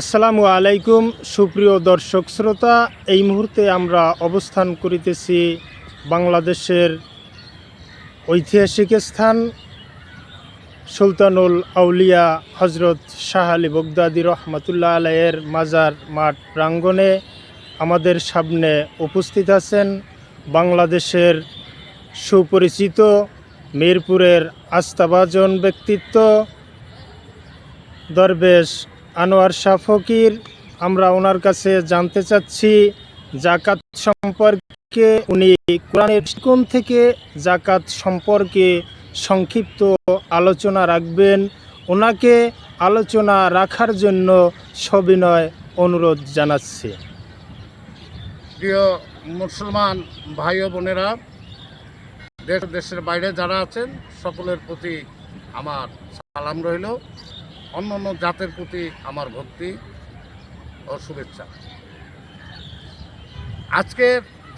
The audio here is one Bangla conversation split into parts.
আসসালামু আলাইকুম, সুপ্রিয় দর্শক শ্রোতা। এই মুহূর্তে আমরা অবস্থান করিতেছি বাংলাদেশের ঐতিহাসিক স্থান সুলতানুল আউলিয়া হজরত শাহ আলী বগদাদি রহমতুল্লাহ আলাইয়ের মাজার মাঠ প্রাঙ্গণে আমাদের সামনে উপস্থিত আছেন বাংলাদেশের সুপরিচিত মিরপুরের আস্থাভাজন ব্যক্তিত্ব, দরবেশ আনোয়ার শাহ ফকির আমরা ওনার কাছে জানতে চাচ্ছি জাকাত সম্পর্কে। উনি কোরআনের কোন থেকে জাকাত সম্পর্কে সংক্ষিপ্ত আলোচনা রাখবেন? ওনাকে আলোচনা রাখার জন্য সবিনয় অনুরোধ জানাচ্ছি। প্রিয় মুসলমান ভাই ও বোনেরা, দেশ দেশের বাইরে যারা আছেন, সকলের প্রতি আমার সালাম রইল। অন্য অন্য জাতের প্রতি আমার ভক্তি ও শুভেচ্ছা। আজকে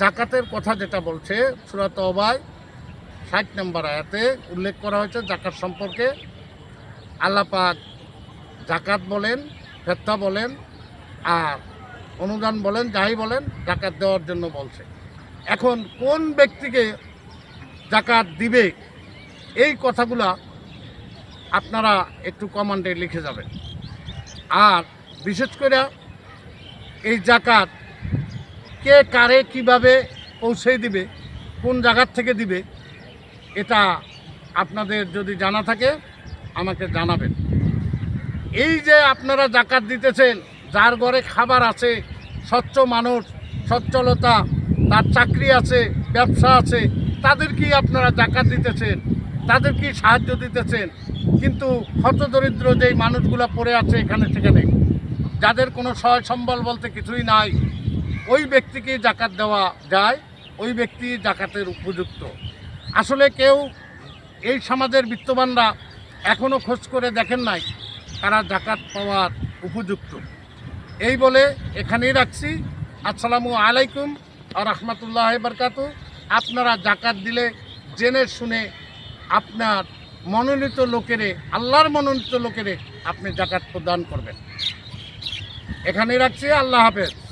জাকাতের কথা যেটা বলছে সুরাত অবায় ষাট নম্বর আয়াতে উল্লেখ করা হয়েছে জাকাত সম্পর্কে। আল্লাপাক জাকাত বলেন ফেত্তা বলেন, আর অনুদান বলেন, যাই বলেন, জাকাত দেওয়ার জন্য বলছে। এখন কোন ব্যক্তিকে জাকাত দিবে? এই কথাগুলা আপনারা একটু কমান্ডে লিখে যাবেন। আর বিশেষ করে এই জাকাত কে কারে কীভাবে পৌঁছে দিবে, কোন জায়গার থেকে দিবে, এটা আপনাদের যদি জানা থাকে, আমাকে জানাবেন। এই যে আপনারা জাকাত দিতেছেন, যার ঘরে খাবার আছে, স্বচ্ছ মানুষ, সচ্ছলতা, তার চাকরি আছে, ব্যবসা আছে, তাদের কি আপনারা জাকাত দিতেছেন? তাদের কি সাহায্য দিতেছেন। কিন্তু হতদরিদ্র যেই মানুষগুলো পড়ে আছে এখানে সেখানে, যাদের কোনো সহায় সম্বল বলতে কিছুই নাই, ওই ব্যক্তিকে জাকাত দেওয়া যায়, ওই ব্যক্তি জাকাতের উপযুক্ত। আসলে কেউ এই সমাজের বিত্তবানরা এখনও খোঁজ করে দেখেন নাই, তারা জাকাত পাওয়ার উপযুক্ত। এই বলে এখানেই রাখছি। আসসালামু আলাইকুম আর রহমতুল্লাহ বরকাত আপনারা জাকাত দিলে, জেনে শুনে আপনার মনোনীত লোকেরে আল্লাহর মনোনীত লোকেরে আপনি জাকাত প্রদান করবেন। এখানে রাখছি আল্লাহ হাফেজ।